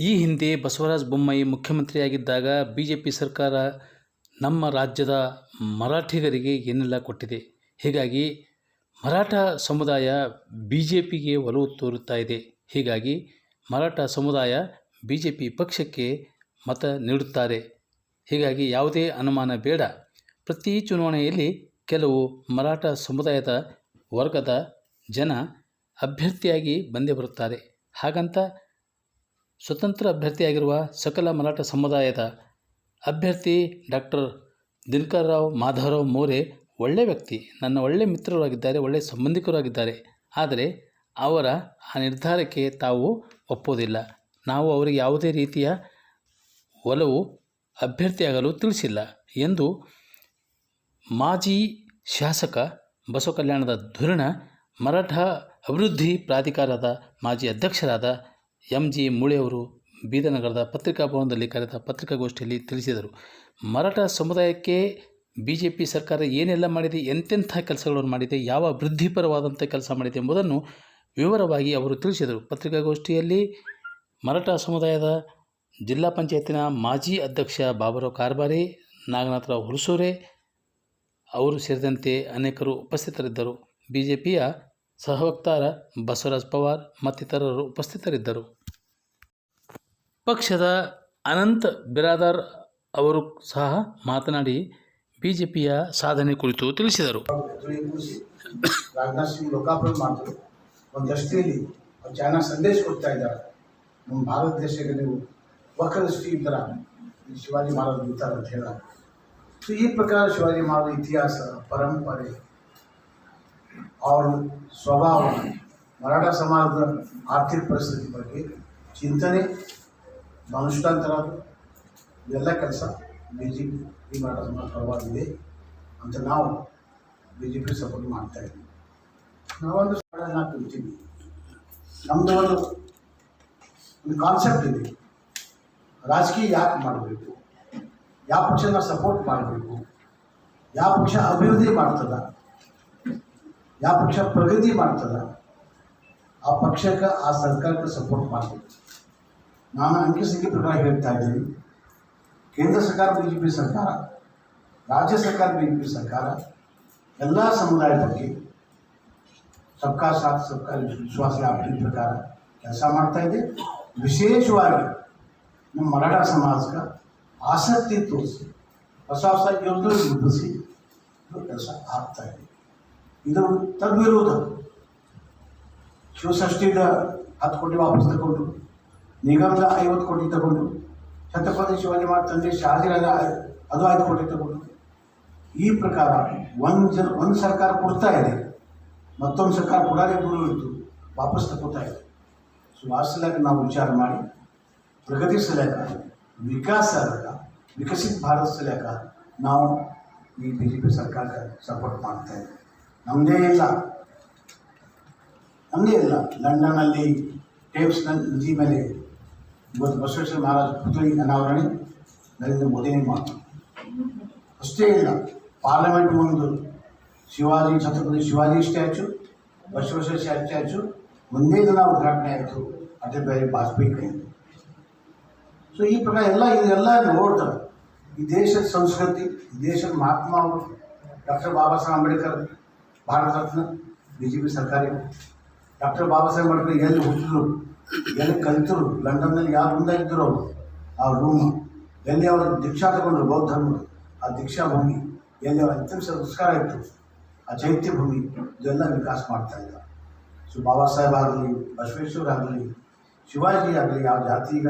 ಈ ಹಿಂದೆ ಬಸವರಾಜ ಬೊಮ್ಮಾಯಿ ಮುಖ್ಯಮಂತ್ರಿಯಾಗಿದ್ದಾಗ ಬಿಜೆಪಿ ಸರ್ಕಾರ ನಮ್ಮ ರಾಜ್ಯದ ಮರಾಠಿಗರಿಗೆ ಏನೆಲ್ಲ ಕೊಟ್ಟಿದೆ? ಹೀಗಾಗಿ ಮರಾಠ ಸಮುದಾಯ ಬಿ ಜೆ ಒಲವು ತೋರುತ್ತಾ ಇದೆ. ಹೀಗಾಗಿ ಮರಾಠ ಸಮುದಾಯ ಬಿ ಜೆ ಪಿ ಪಕ್ಷಕ್ಕೆ ಮತ ನೀಡುತ್ತಾರೆ. ಹೀಗಾಗಿ ಯಾವುದೇ ಅನುಮಾನ ಬೇಡ. ಪ್ರತಿ ಚುನಾವಣೆಯಲ್ಲಿ ಕೆಲವು ಮರಾಠ ಸಮುದಾಯದ ವರ್ಗದ ಜನ ಅಭ್ಯರ್ಥಿಯಾಗಿ ಬಂದೇ ಬರುತ್ತಾರೆ. ಹಾಗಂತ ಸ್ವತಂತ್ರ ಅಭ್ಯರ್ಥಿಯಾಗಿರುವ ಸಕಲ ಮರಾಠ ಸಮುದಾಯದ ಅಭ್ಯರ್ಥಿ ಡಾಕ್ಟರ್ ದಿನಕರ್ ರಾವ್ ಮಾಧವರಾವ್ ಮೋರೆ ಒಳ್ಳೆಯ ವ್ಯಕ್ತಿ, ನನ್ನ ಒಳ್ಳೆಯ ಮಿತ್ರರಾಗಿದ್ದಾರೆ ಒಳ್ಳೆಯ ಸಂಬಂಧಿಕರಾಗಿದ್ದಾರೆ. ಆದರೆ ಅವರ ಆ ನಿರ್ಧಾರಕ್ಕೆ ತಾವು ಒಪ್ಪೋದಿಲ್ಲ ನಾವು ಅವರಿಗೆ ಯಾವುದೇ ರೀತಿಯ ಒಲವು, ಅಭ್ಯರ್ಥಿಯಾಗಲು ತಿಳಿಸಿಲ್ಲ ಎಂದು ಮಾಜಿ ಶಾಸಕ ಬಸವ ಕಲ್ಯಾಣದ ಧುರಣ ಮರಾಠ ಅಭಿವೃದ್ಧಿ ಪ್ರಾಧಿಕಾರದ ಮಾಜಿ ಅಧ್ಯಕ್ಷರಾದ ಎಂ ಜಿ ಮೂಳೆಯವರು ಬೀದನಗರದ ಪತ್ರಿಕಾ ಭವನದಲ್ಲಿ ಕರೆದ ಪತ್ರಿಕಾಗೋಷ್ಠಿಯಲ್ಲಿ ತಿಳಿಸಿದರು. ಮರಾಠ ಸಮುದಾಯಕ್ಕೆ ಬಿ ಜೆ ಪಿ ಸರ್ಕಾರ ಏನೆಲ್ಲ ಮಾಡಿದೆ, ಎಂತೆಂಥ ಕೆಲಸಗಳನ್ನು ಮಾಡಿದೆ, ಯಾವ ಅಭಿವೃದ್ಧಿಪರವಾದಂಥ ಕೆಲಸ ಮಾಡಿದೆ ಎಂಬುದನ್ನು ವಿವರವಾಗಿ ಅವರು ತಿಳಿಸಿದರು. ಪತ್ರಿಕಾಗೋಷ್ಠಿಯಲ್ಲಿ ಮರಾಠ ಸಮುದಾಯದ ಜಿಲ್ಲಾ ಪಂಚಾಯತಿನ ಮಾಜಿ ಅಧ್ಯಕ್ಷ ಬಾಬುರಾವ್ ಕಾರ್ಬಾರಿ, ನಾಗನಾಥರಾವ್ ಹುಲಸೂರೆ ಅವರು ಸೇರಿದಂತೆ ಅನೇಕರು ಉಪಸ್ಥಿತರಿದ್ದರು. ಬಿ ಜೆ ಪಿಯ ಸಹವಕ್ತಾರ ಬಸವರಾಜ್ ಪವಾರ್ ಮತ್ತಿತರರು ಉಪಸ್ಥಿತರಿದ್ದರು. ಪಕ್ಷದ ಅನಂತ್ ಬಿರಾದಾರ್ ಅವರು ಸಹ ಮಾತನಾಡಿ ಬಿಜೆಪಿಯ ಸಾಧನೆ ಕುರಿತು ತಿಳಿಸಿದರು. ರಾಜನಾಥ್ ಸಿಂಗ್ ಲೋಕಾರ್ಪಣೆ ಮಾಡಿದ್ರು ಒಂದು ದೃಷ್ಟಿಯಲ್ಲಿ ಅವ್ರು ಚೆನ್ನಾಗಿ ಸಂದೇಶ ಕೊಡ್ತಾ ಇದ್ದಾರೆ. ನಮ್ಮ ಭಾರತ ದೇಶಕ್ಕೆ ನೀವು ವಕ್ರದೃಷ್ಟಿ ಈ ಥರ ಶಿವಾಜಿ ಮಹಾರಾಜ್ ಇರ್ತಾರೆ ಅಂತ ಹೇಳ ಈ ಪ್ರಕಾರ ಶಿವಾಜಿ ಮಹಾರಾಜ ಇತಿಹಾಸ, ಪರಂಪರೆ ಅವ್ರ ಸ್ವಭಾವ ಮರಾಠ ಸಮಾಜದ ಆರ್ಥಿಕ ಪರಿಸ್ಥಿತಿ ಬಗ್ಗೆ ಚಿಂತನೆ ಮನುಷ್ಯಾಂತರ ಇವೆಲ್ಲ ಕೆಲಸ ಬಿ ಜೆ ಪಿ ಮರಾಠ ಸಮಾಜ ಪರವಾಗಿದೆ ಅಂತ ನಾವು ಬಿ ಜೆ ಪಿ ಸಪೋರ್ಟ್ ಮಾಡ್ತಾ ಇದ್ದೀವಿ. ನಾವೊಂದು ಸ್ಥಳನ ಕೂರ್ತೀವಿ ನಮ್ಮದು ಒಂದು ಒಂದು ಕಾನ್ಸೆಪ್ಟ್ ಇದೆ. ರಾಜಕೀಯ ಯಾಕೆ ಮಾಡಬೇಕು? ಯಾವ ಪಕ್ಷನ ಸಪೋರ್ಟ್ ಮಾಡಬೇಕು? ಯಾವ ಪಕ್ಷ ಅಭಿವೃದ್ಧಿ ಮಾಡ್ತದ? ಯಾವ ಪಕ್ಷ ಪ್ರಗತಿ ಮಾಡ್ತದ, ಆ ಪಕ್ಷಕ್ಕೆ ಆ ಸರ್ಕಾರಕ್ಕೆ ಸಪೋರ್ಟ್ ಮಾಡಬೇಕು. ನಾನು ಅಂಕಿ ಸಂಖ್ಯೆ ಪ್ರಕಾರ ಹೇಳ್ತಾ ಇದ್ದೀನಿ. ಕೇಂದ್ರ ಸರ್ಕಾರ ಬಿ ಜೆ ಪಿ ಸರ್ಕಾರ, ರಾಜ್ಯ ಸರ್ಕಾರ ಬಿ ಜೆ ಪಿ ಸರ್ಕಾರ, ಎಲ್ಲ ಸಮುದಾಯದ ಬಗ್ಗೆ ಸಬ್ಕಾ ಸಾಥ್ ಸಬ್ಕಾ ವಿಶ್ವಾಸ ಈ ಪ್ರಕಾರ ಕೆಲಸ ಮಾಡ್ತಾ ಇದೆ. ವಿಶೇಷವಾಗಿ ನಮ್ಮ ಮರಾಠ ಸಮಾಜಕ್ಕೆ ಆಸಕ್ತಿ ತೋರಿಸಿ, ಹೊಸ ಹೊಸ ಯೋಜನೆ ರೂಪಿಸಿ ಕೆಲಸ ಆಗ್ತಾ ಇದೆ. ಇದು ತದ್ವಿರೋಧ ಶಿವಷಷ್ಠಿದ ಹತ್ತು ಕೋಟಿ ವಾಪಸ್ ತಗೊಂಡು, ನಿಗಮದ ಐವತ್ತು ಕೋಟಿ ತಗೊಂಡು, ಛತ್ರಪತಿ ಶಿವಾಜಿ ಮಹಾರಾಜ್ ತಂದೆ ಅದು ಐದು ಕೋಟಿ ತಗೊಂಡು. ಈ ಪ್ರಕಾರ ಒಂದು ಜನ, ಒಂದು ಸರ್ಕಾರ ಕೊಡ್ತಾ ಇದೆ. ಮತ್ತೊಂದು ಸರ್ಕಾರ ಕೊಡಲಿ ದೂರ ಇತ್ತು ವಾಪಸ್ ತಗೋತಾ ಇದೆ. ಸೊ ಆ ನಾವು ವಿಚಾರ ಮಾಡಿ, ಪ್ರಗತಿ ಸಲಕ ವಿಕಾಸ ವಿಕಸಿತ ಭಾರತ ಸಲಕ ನಾವು ಈ ಬಿ ಜೆ ಪಿ ಸರ್ಕಾರಕ್ಕೆ ಸಪೋರ್ಟ್ ಮಾಡ್ತಾ ಇದ್ದೀವಿ. ನಮ್ಮದೇ ಇಲ್ಲ ನಮ್ಮದೇ ಇಲ್ಲ ಲಂಡನ್ನಲ್ಲಿ ಟೇಪ್ಸ್ ನದಿ ಮೇಲೆ ಇವತ್ತು ಬಸವೇಶ್ವರ ಮಹಾರಾಜ ಪುತ್ರಿ ಅನಾವರಣೆ ನರೇಂದ್ರ ಮೋದಿ ಮಾತು. ಅಷ್ಟೇ ಇಲ್ಲ. ಪಾರ್ಲಿಮೆಂಟ್ ಮುಂದೆ ಶಿವಾಜಿ, ಛತ್ರಪತಿ ಶಿವಾಜಿ ಸ್ಟ್ಯಾಚು ಬಸವೇಶ್ವರ ಸ್ಟ್ಯಾಚು ಒಂದೇ ದಿನ ಉದ್ಘಾಟನೆ ಆಯಿತು. ಅದೇ ಬೇರೆ ಕೈಯಿಂದ ಸೊ ಈ ಪ್ರಕಾರ ಎಲ್ಲ ಇದೆಲ್ಲ ನೋಡ್ತಾರೆ. ಈ ದೇಶದ ಸಂಸ್ಕೃತಿ, ಈ ದೇಶದ Mahatma doctor Baba Saheb Ambedkar Bharat Ratna B J P ಸರ್ಕಾರಿ ಡಾಕ್ಟರ್ ಬಾಬಾ ಸಾಹೇಬ್ ಅಂಬೇಡ್ಕರ್ ಎಲ್ಲಿ ಹುಟ್ಟಿದ್ರು, ಎಲ್ಲಿ ಕಲಿತರು, ಲಂಡನ್ನಲ್ಲಿ ಯಾರು ಮುಂದಾಗಿದ್ದರು ಅವರು ಆ ರೂಮ್ ಎಲ್ಲಿ ಅವರು ದೀಕ್ಷಾ ತಗೊಂಡ್ರು ಬೌದ್ಧ ಧರ್ಮದ ಆ ದೀಕ್ಷಾ ಭೂಮಿ, ಎಲ್ಲಿ ಅವರ ಅಂತಿಮ ಸಂಸ್ಕಾರ ಇತ್ತು, ಆ ಚೈತ್ಯ ಭೂಮಿ, ಇದೆಲ್ಲ ವಿಕಾಸ ಮಾಡ್ತಾ ಇದ್ದಾರೆ ಸೊ ಬಾಬಾ ಸಾಹೇಬ್ ಆಗಲಿ, ಬಸವೇಶ್ವರ ಆಗಲಿ, ಶಿವಾಜಿ ಆಗಲಿ, ಯಾವ ಜಾತಿಗ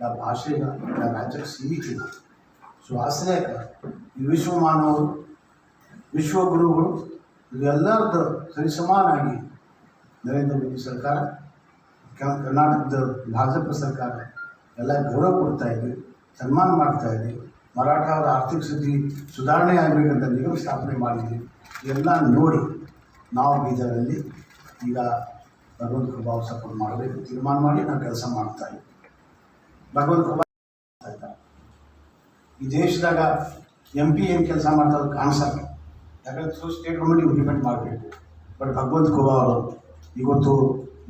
ಯಾವ ಭಾಷೆಗ ಯಾವ ರಾಜ್ಯಕ್ಕೆ ಸೀಮಿತ ಇಲ್ಲ. ಸೊ ಆಶ್ರಯಕ ಈ ವಿಶ್ವಮಾನವರು, ವಿಶ್ವಗುರುಗಳು ಇವೆಲ್ಲರದ್ದು ಸರಿಸಮಾನಾಗಿ ನರೇಂದ್ರ ಮೋದಿ ಸರ್ಕಾರ ಕರ್ನಾಟಕದ ಭಾಜಪ ಸರ್ಕಾರ ಎಲ್ಲ ಗೌರವ ಕೊಡ್ತಾ ಇದೆ, ಸನ್ಮಾನ ಮಾಡ್ತಾ ಇದೆ, ಮರಾಠ ಅವರ ಆರ್ಥಿಕ ಸ್ಥಿತಿ ಸುಧಾರಣೆ ಆಗಬೇಕಂತ ನಿಗಮ ಸ್ಥಾಪನೆ ಮಾಡಿದ್ವಿ ಎಲ್ಲ ನೋಡಿ ನಾವು ಬೀದರಲ್ಲಿ ಈಗ ಭಗವಂತ ಕಬಾಬ್ ಸಪೋರ್ಟ್ ಮಾಡಬೇಕು, ತೀರ್ಮಾನ ಮಾಡಿ ನಾವು ಕೆಲಸ ಮಾಡ್ತಾ ಇದ್ದೀವಿ. ಭಗವಂತ ಕಬಾಬ್. ಈ ದೇಶದಾಗ ಎಂ ಪಿ ಏನು ಕೆಲಸ ಮಾಡ್ತಾ ಕಾಣಿಸಲ್ಲ. ಯಾಕಂದ್ರೆ ಸ್ಟೇಟ್ ಗೌರ್ಮೆಂಟ್ ಇಂಪ್ಲಿಮೆಂಟ್ ಮಾಡಬೇಕು ಬಟ್ ಭಗವಂತ ಗೋವಾ ಇವತ್ತು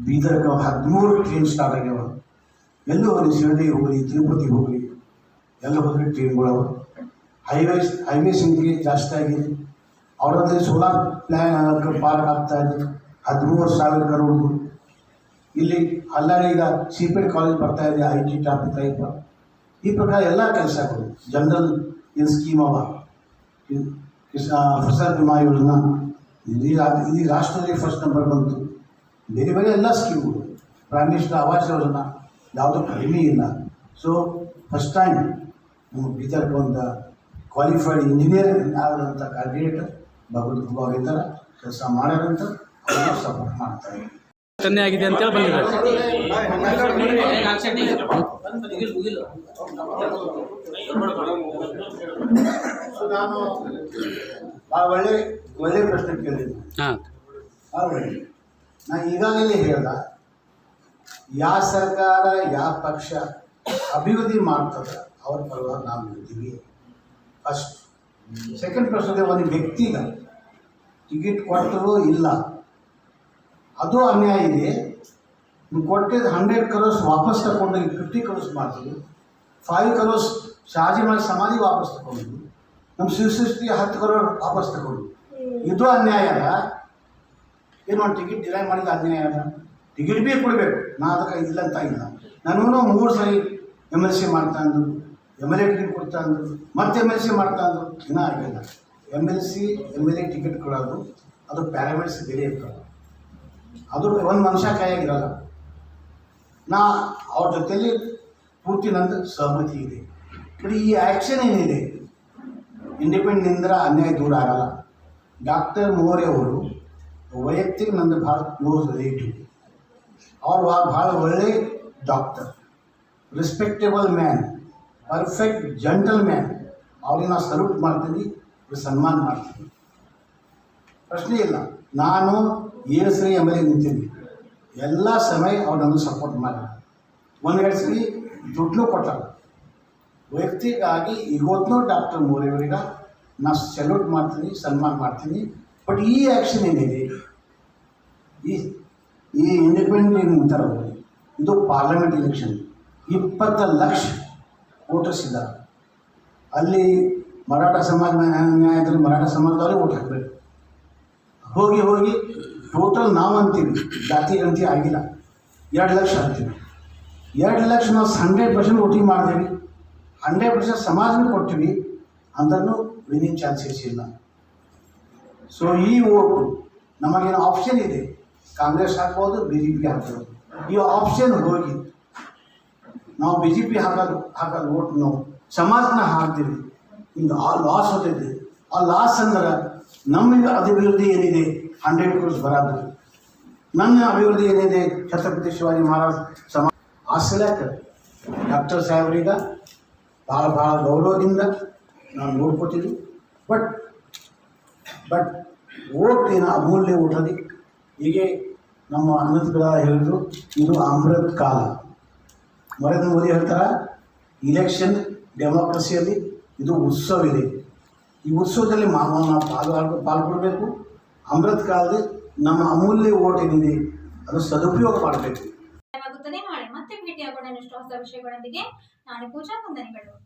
ಬೀದರ್ಗೆ ಹದಿಮೂರು ಟ್ರೈನ್ ಸ್ಟಾರ್ಟ್ ಆಗ್ಯಾವ. ಎಲ್ಲೂ ಹೋಗಲಿ ಶಿರಡಿ ಹೋಗಲಿ, ತಿರುಪತಿ ಹೋಗಲಿ, ಎಲ್ಲ ಹೋಗಲಿ ಟ್ರೈನ್ಗಳವ ಹೈವೇಸ್ ಹೈವೇ ಸಂಖ್ಯೆ ಜಾಸ್ತಿ ಆಗಿದೆ. ಅವರದ್ದೇ ಸೋಲಾರ್ ಪ್ಲ್ಯಾನ್ ಪಾರ್ಕ್ ಆಗ್ತಾ ಇದೆ. ಹದಿಮೂರು ಸಾವಿರ ಕರೋಡು ಇಲ್ಲಿ ಅಲ್ಲಾಡಿ ಈಗ ಎಡ್ ಕಾಲೇಜ್ ಬರ್ತಾ ಇದೆ ಐ ಟಿ ಟಾಪ್ ಟೈಪ್ ಈ ಪ್ರಕಾರ ಎಲ್ಲ ಕೆಲಸಗಳು ಜನರಲ್ ಏನು ಸ್ಕೀಮ್ ಅವ? ಫಸಲ್ ಬಿಮಾ ಯೋಜನಾ ಇಡೀ ಇಡೀ ರಾಷ್ಟ್ರದಲ್ಲಿ ಫಸ್ಟ್ ನಂಬರ್ ಬಂತು. ಬೇರೆ ಬೇರೆ ಎಲ್ಲ ಸ್ಕೀಮ್ಗಳು ಪ್ರೈಮ್ ಮಿನಿಸ್ಟರ್ ಆವಾಸ್ ಯೋಜನೆ ಯಾವುದೂ ಕಡಿಮೆ ಇಲ್ಲ. ಸೊ ಫಸ್ಟ್ ಟೈಮ್ ನಮ್ಮ ಬೀದರ್ಗೆ ಒಂದು ಕ್ವಾಲಿಫೈಡ್ ಇಂಜಿನಿಯರ್ ಆದಂಥ ಕ್ಯಾಂಡಿಡೇಟ್ ಭಗವದ್ ಭಾವಿದ್ದಾರೆ ಕೆಲಸ ಮಾಡೋದಂತ ಸಪೋರ್ಟ್ ಮಾಡ್ತಾರೆ. ಕನ್ಯೆ ಆಗಿದೆ ಅಂತೇಳಿ ಬಂದಿದ್ದಾರೆ. ಒಳ್ಳೆ ಪ್ರಶ್ನೆ ಭಾಳ ನಾನು ಈಗಾಗಲೇ ಹೇಳ್ದ ಯಾವ ಸರ್ಕಾರ ಯಾವ ಪಕ್ಷ ಅಭಿವೃದ್ಧಿ ಮಾಡ್ತದ ಅವ್ರ ಪರವಾಗಿ ನಾವು ಇರ್ತೀವಿ ಫಸ್ಟ್ ಸೆಕೆಂಡ್ ಪ್ರಶ್ನೆ ಒಂದು ವ್ಯಕ್ತಿಗ ಟಿಕೆಟ್ ಕೊಟ್ಟರು ಇಲ್ಲ. ಅದು ಅನ್ಯಾಯ ಇದೆ. ನೀವು ಕೊಟ್ಟಿದ್ದು ಹಂಡ್ರೆಡ್ ಕರೋಸ್ ವಾಪಸ್ ತಗೊಂಡು ಫಿಫ್ಟಿ ಕರೋಸ್ ಮಾಡ್ತೀವಿ ಫೈವ್ ಕರೋಸ್ ಶಾಜಿ ಮಾಡಿ ಸಮಾಧಿ ವಾಪಸ್ ತಗೊಂಡು ನಮ್ಮ ಶಿವಸೃಷ್ಟಿ ಹತ್ತು ಕರೋಡ್ ವಾಪಸ್ ತಗೊಂಡು. ಇದು ಅನ್ಯಾಯ ಅಲ್ಲ. ಏನು ಒಂದು ಟಿಕೆಟ್ ಡಿಲೈ ಮಾಡಿದ ಅನ್ಯಾಯ ಅಲ್ಲ. ಟಿಕೆಟ್ ಭೀ ಕೊಡಬೇಕು. ನಾ ಅದಕ್ಕೆ ಇಲ್ಲ ಅಂತ ಇಲ್ಲ. ನಾನು ಮೂರು ಸರಿ ಎಂ ಎಲ್ ಸಿ ಮಾಡ್ತಾ ಅಂದರು ಎಂ ಎಲ್ ಎ ಟಿಕೆಟ್ ಕೊಡ್ತಾ ಅಂದರು ಮತ್ತೆ ಎಂ ಎಲ್ ಸಿ ಮಾಡ್ತಾ ಅಂದರು ಇನ್ನೂ ಆಗಿಲ್ಲ M L C M L A ticket ಕೊಡೋದು ಅದು ಪ್ಯಾರಾಮೆಂಟ್ಸ್ ಬೇರೆ ಇರ್ತದೆ. ಅದು ಒಂದು ಮನುಷ್ಯ ಕೈಯಾಗಿರಲ್ಲ. ನಾ ಅವ್ರ ಜೊತೆಲಿ ಪೂರ್ತಿ ನಂದು ಸಹಮತಿ ಇದೆ. ಬಟ್ ಈ ಆ್ಯಕ್ಷನ್ ಏನಿದೆ? ಇಂಡಿಪೆಂಡೆಂಟ್ನಿಂದ ಅನ್ಯಾಯ ದೂರ ಆಗಲ್ಲ. ಡಾಕ್ಟರ್ ಮೋರೆ ಅವರು ವೈಯಕ್ತಿಕ ನಂದು ಭಾಳ ಕ್ಲೋಸ್ ರಿಲೇಟಿವ್ ಅವರು ಭಾಳ ಒಳ್ಳೆ doctor respectable man perfect gentleman ಅವ್ರಿಗೆ ನಾನು ಸಲ್ಯೂಟ್ ಮಾಡ್ತೀನಿ, ಸನ್ಮಾನ ಮಾಡ್ತೀನಿ. ಪ್ರಶ್ನೆ ಇಲ್ಲ. ನಾನು ಏಳು ಸರಿ ಎಂ ಎಲ್ ಎ ನಿಂತೀನಿ ಎಲ್ಲ ಸಮಯ ಅವನನ್ನು ಸಪೋರ್ಟ್ ಮಾಡಿ. ಒಂದೆರಡು ಸರಿ ದುಡ್ಡು ಕೊಟ್ಟರು. ವೈಯಕ್ತಿಕವಾಗಿ ಇವತ್ತೂ ಡಾಕ್ಟರ್ ಮೋರಿಯವರಿಗ ನಾ ಸೆಲ್ಯೂಟ್ ಮಾಡ್ತೀನಿ, ಸನ್ಮಾನ ಮಾಡ್ತೀನಿ. ಬಟ್ ಈ ಆ್ಯಕ್ಷನ್ ಏನಿದೆ? ಈ ಈ ಇಂಡಿಪೆಂಡೆಂಟ್ ನಿಂತಾರೆ ಇದು ಪಾರ್ಲಿಮೆಂಟ್ ಎಲೆಕ್ಷನ್ ಇಪ್ಪತ್ತು ಲಕ್ಷ ವೋಟರ್ಸ್ ಇದ್ದಾರೆ. ಅಲ್ಲಿ ಮರಾಠ ಸಮಾಜ ನ್ಯಾಯ ಇದ್ರೆ ಮರಾಠ ಸಮಾಜದವರೇ ವೋಟ್ ಹಾಕಬೇಕು. ಹೋಗಿ ಹೋಗಿ ಟೋಟಲ್ ನಾವು ಅಂತೀವಿ ಜಾತಿ ಗಣತಿ ಆಗಿಲ್ಲ. ಎರಡು ಲಕ್ಷ ಅಂತೀವಿ. ಎರಡು ಲಕ್ಷ ನಾವು ಹಂಡ್ರೆಡ್ ಪರ್ಸೆಂಟ್ ವೋಟಿಂಗ್ ಮಾಡಿದೀವಿ. ಹಂಡ್ರೆಡ್ ಪರ್ಸೆಂಟ್ ಸಮಾಜನೂ ಕೊಟ್ಟಿವಿ ಅಂದ್ರೂ ವಿನಿಂಗ್ ಚಾನ್ಸಸ್ ಇಲ್ಲ. ಸೊ ಈ ಓಟು ನಮಗೇನು ಆಪ್ಷನ್ ಇದೆ. ಕಾಂಗ್ರೆಸ್ ಹಾಕ್ಬೋದು ಬಿ ಜೆ ಪಿ ಹಾಕ್ಬೋದು ಈ ಆಪ್ಷನ್ ಹೋಗಿ ನಾವು ಬಿ ಜೆ ಪಿ ಹಾಕೋದು ಹಾಕೋದು ಓಟ್ ನಾವು. ಸಮಾಜನ ಹಾಕ್ತೀವಿ. ಹಿಂಗೆ ಆ ಲಾಸ್ ಹೋಗ್ತೈತೆ. ಆ ಲಾಸ್ ಅಂದ್ರೆ ನಮ್ಮಿಂದ ಅಭಿವೃದ್ಧಿ ಏನಿದೆ? ಹಂಡ್ರೆಡ್ ಕ್ರೋರ್ಸ್ ಬರೋದು ನನ್ನ ಅಭಿವೃದ್ಧಿ ಏನಿದೆ, ಛತ್ರಪತಿ ಶಿವಾಜಿ ಮಹಾರಾಜ್ ಸಮ ಆ ಡಾಕ್ಟರ್ ಸಾಹೇಬ್ರೀಗ ಭಾಳ ಭಾಳ ಗೌರವದಿಂದ ನಾನು ನೋಡ್ಕೋತೀನಿ. ಬಟ್ ಬಟ್ ಓಟ್ ಏನು ಅಮೂಲ್ಯ ಓಟದಿ ಹೀಗೆ ನಮ್ಮ ಅನಂತಗಳ ಹೇಳಿದ್ರು, ಇದು ಅಮೃತ್ ಕಾಲ. ನರೇಂದ್ರ ಮೋದಿ ಹೇಳ್ತಾರೆ ಇಲೆಕ್ಷನ್ ಡೆಮೋಕ್ರಸಿಯಲ್ಲಿ ಇದು ಉತ್ಸವ ಇದೆ. ಈ ಉತ್ಸವದಲ್ಲಿ ಮಾ ಪಾಲ್ಗೊಳ್ಬೇಕು. ಅಮೃತ್ ಕಾಲದ ನಮ್ಮ ಅಮೂಲ್ಯ ಓಟ್ ಏನಿದೆ ಅದು ಸದುಪಯೋಗ ಮಾಡಬೇಕು. ಮತ್ತೆ ಭೇಟಿಯಾಗೋಣ ಇನ್ನಷ್ಟು ಹೊಸ ವಿಷಯಗಳೊಂದಿಗೆ. ನಾನು ಪೂಜಾ ವಂದನೆಗಳು